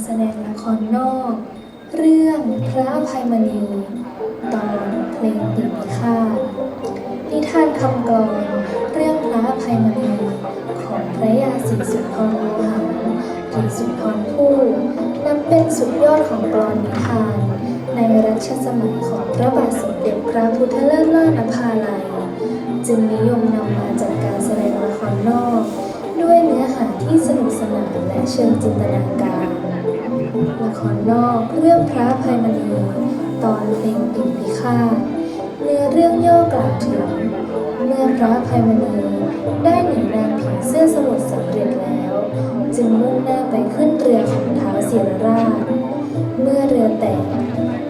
แสดงละครนอก เรื่องพระอภัยมณีตอนเพลงปีพิฆาตนิทานคำกลอนเรื่องพระอภัยมณีของพระยาศรีสุนทรโมหะหรือสุนทรภู่นับเป็นสุดยอดของกลอนนิทาน ในรัชสมัยของพระบาทสมเด็จพระพุทธเลิศล่านภาลัย จึงนิยมนำมาจัดการแสดงละครนอก ด้วยเนื้อหาที่สนุกสนานและเชิงจินตนาการ ละครนอกเรื่องพระภัยมณีตอนเพลงปิ่นพิฆาตเนื้อเรื่องย่อกล่าวถึงเมื่อพระภัยมณีได้หนีนางผีเสื้อสมุทรสำเร็จแล้ว จึงมุ่งหน้าไปขึ้นเรือของท้าวศิรราช เมื่อเรือแตก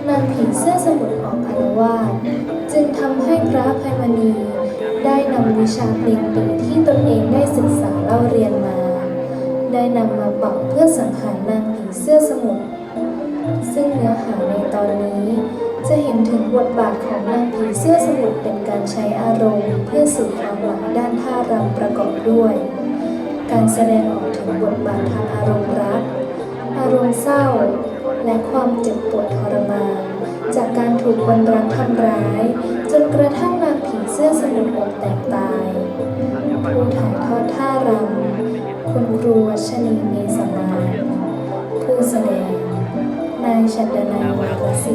นางผีเสื้อสมุทรออกอาละวาดจึงทำให้พระภัยมณีได้นำวิชาเพลงปีที่ตนเองได้ศึกษาเล่าเรียนมา ได้นำมาเป่าเพื่อสังหารนางผีเสื้อสมุทรซึ่งเนื้อหาในตอนนี้ จะเห็นถึงบทบาทของนางผีเสื้อสมุทรเป็นการใช้อารมณ์ เพื่อสื่อความหมายด้านท่ารำประกอบด้วย การแสดงออกถึงบทบาททางอารมณ์รัก อารมณ์เศร้า และความเจ็บปวดทรมานจากการถูกคนรักทำร้าย จนกระทั่งนางผีเสื้อสมุทรอกแตกตาย ผู้ถ่ายทอดท่ารำ คุณครูวัชนีเมสมาผู้แสดง นายชัดดนัยวรศิ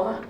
อ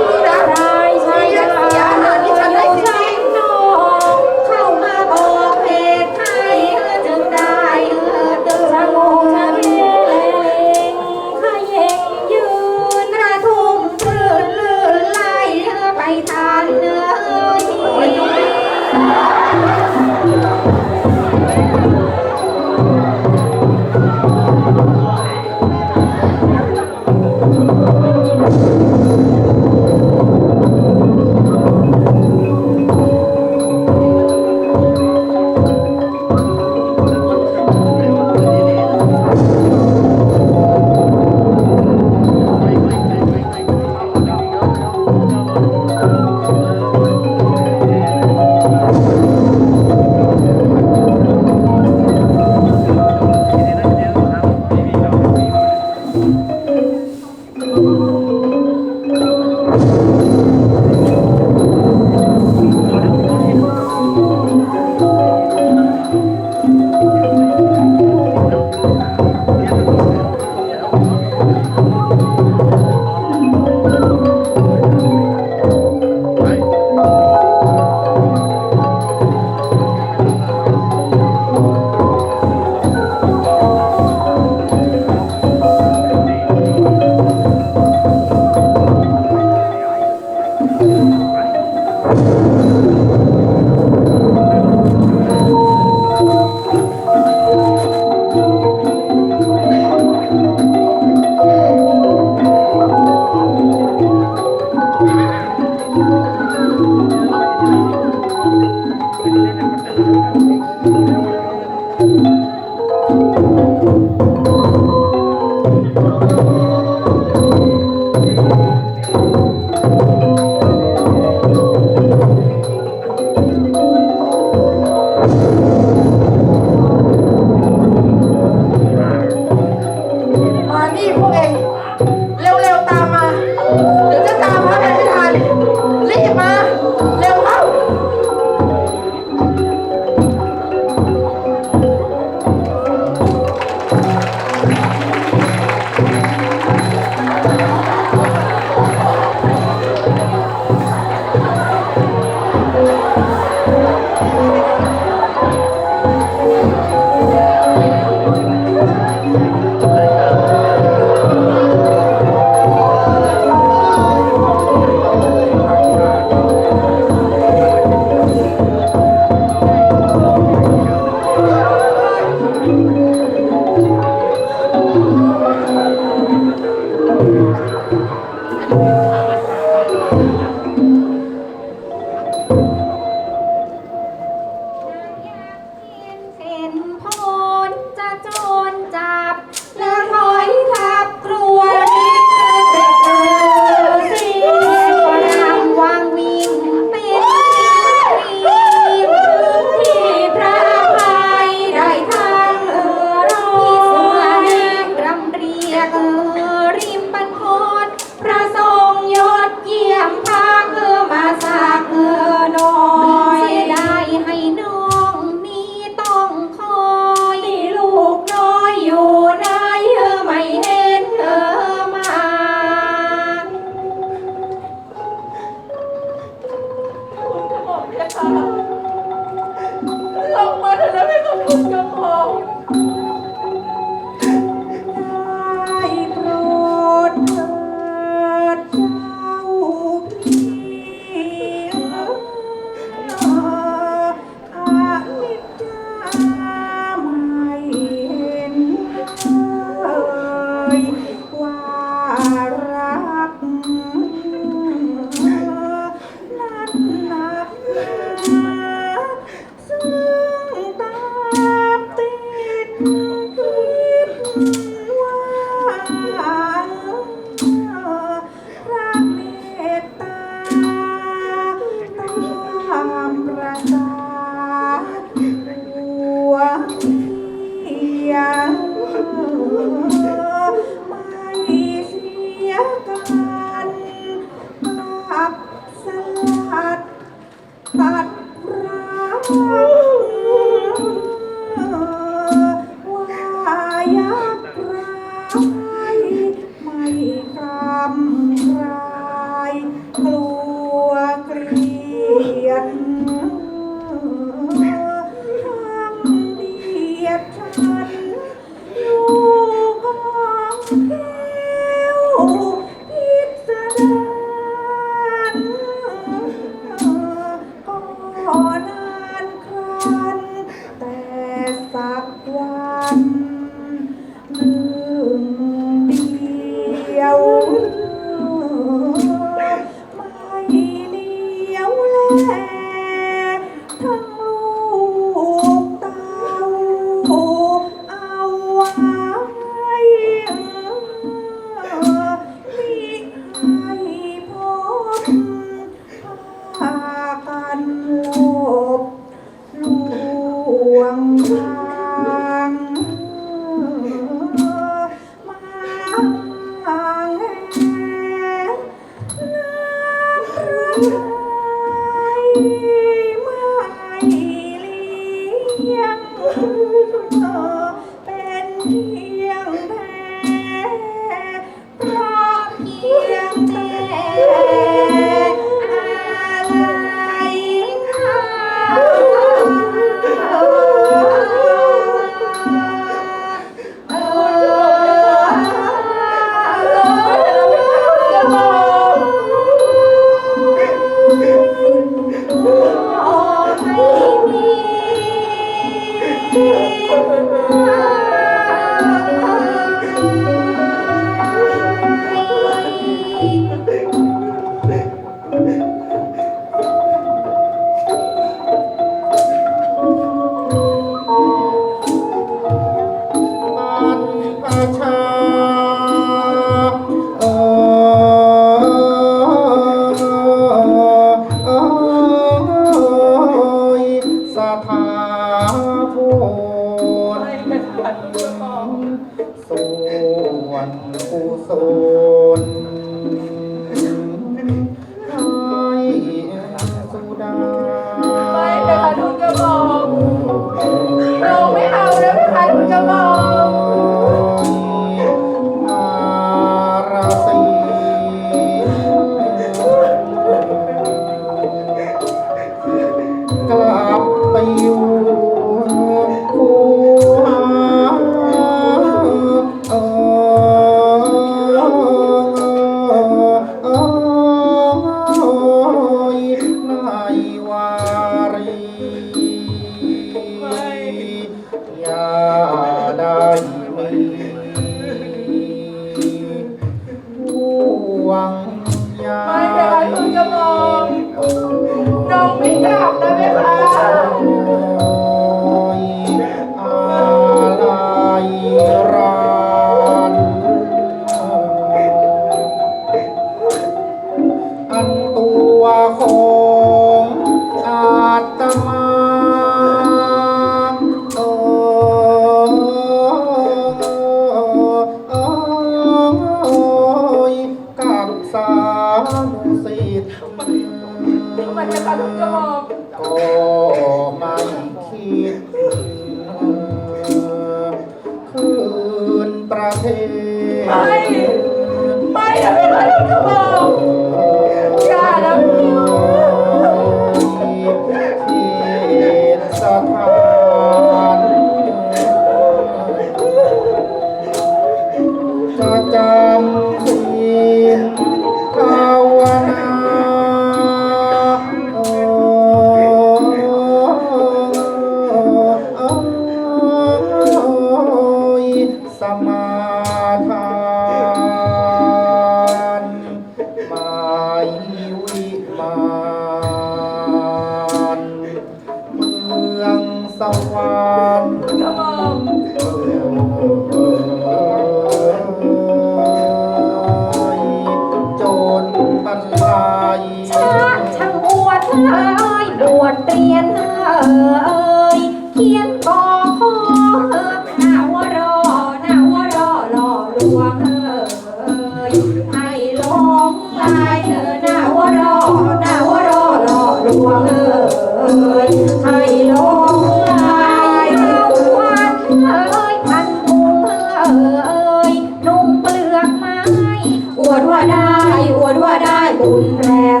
อุ่นแรง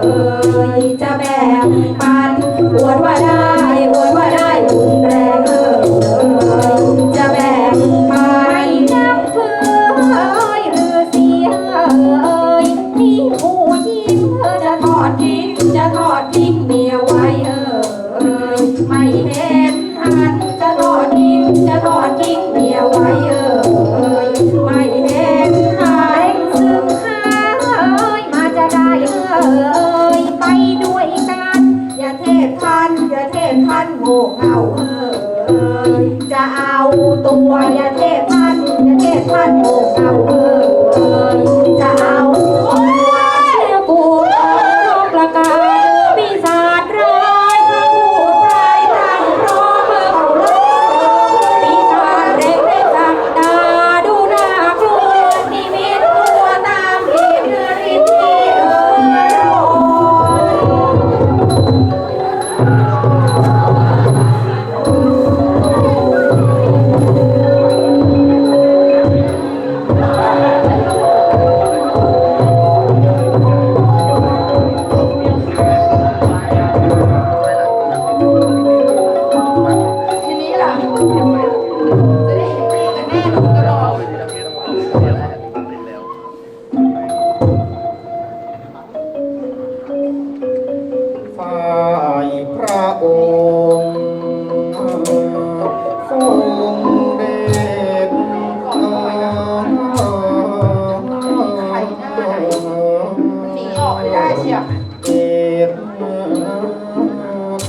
เออ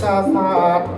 ศาสตร์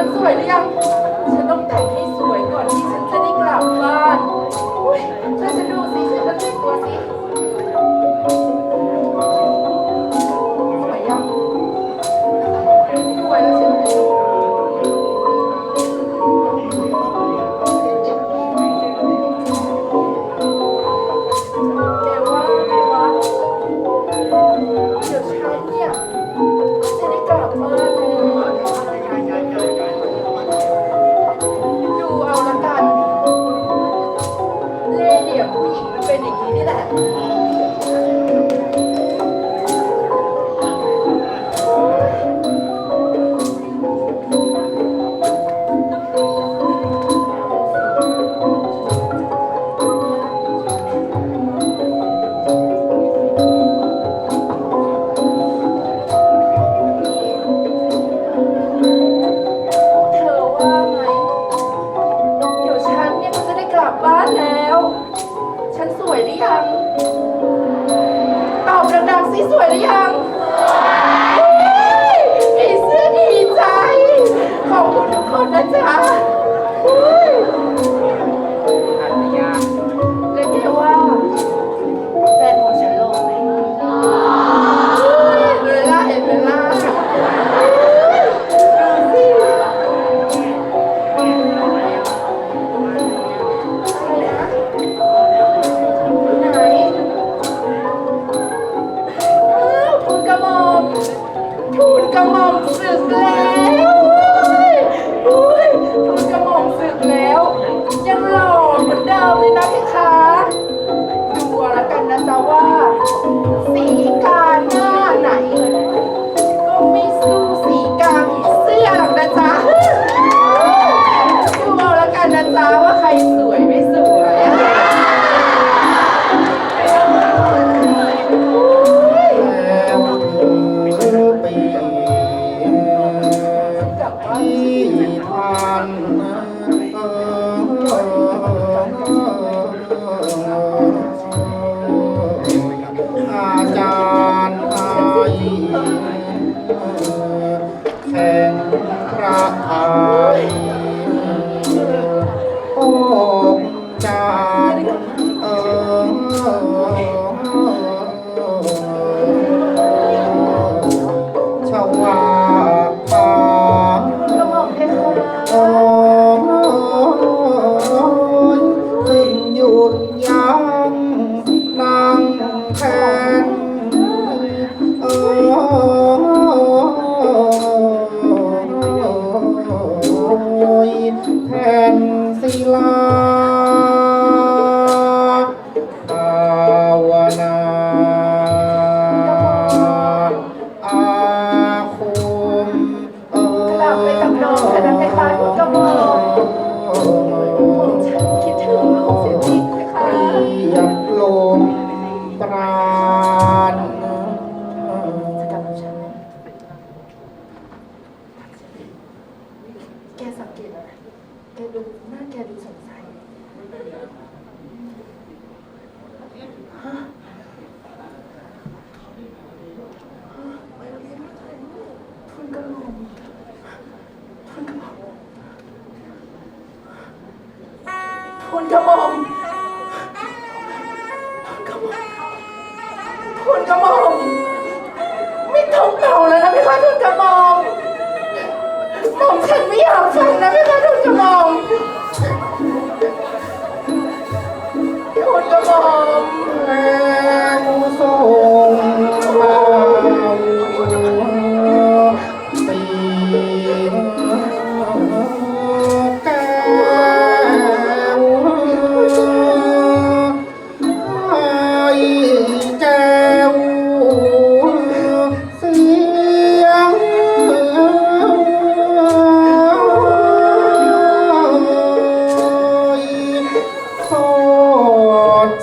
很斯文的样子。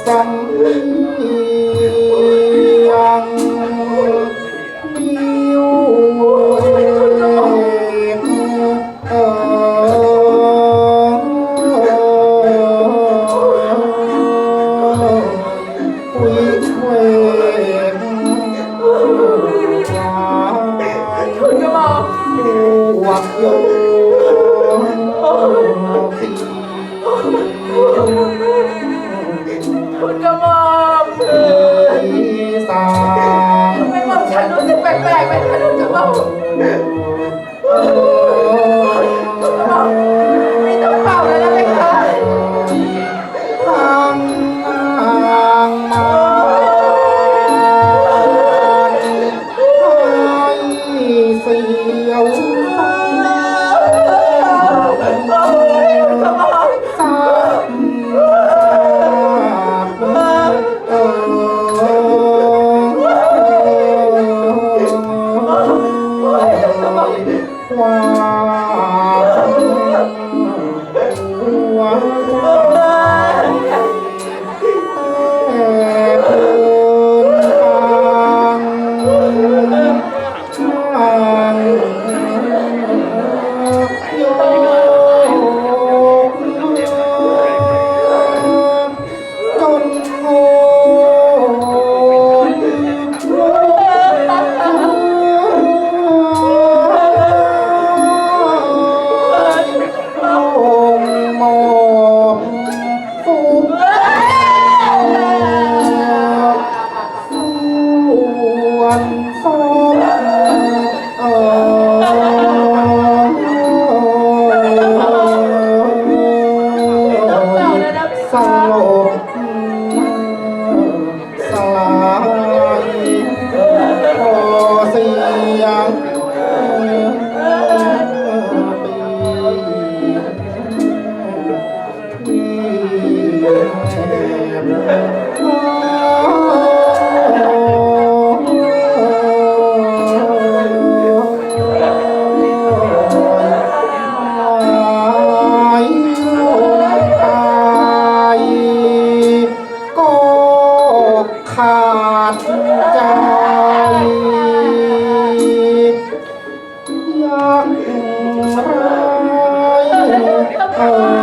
ด Oh.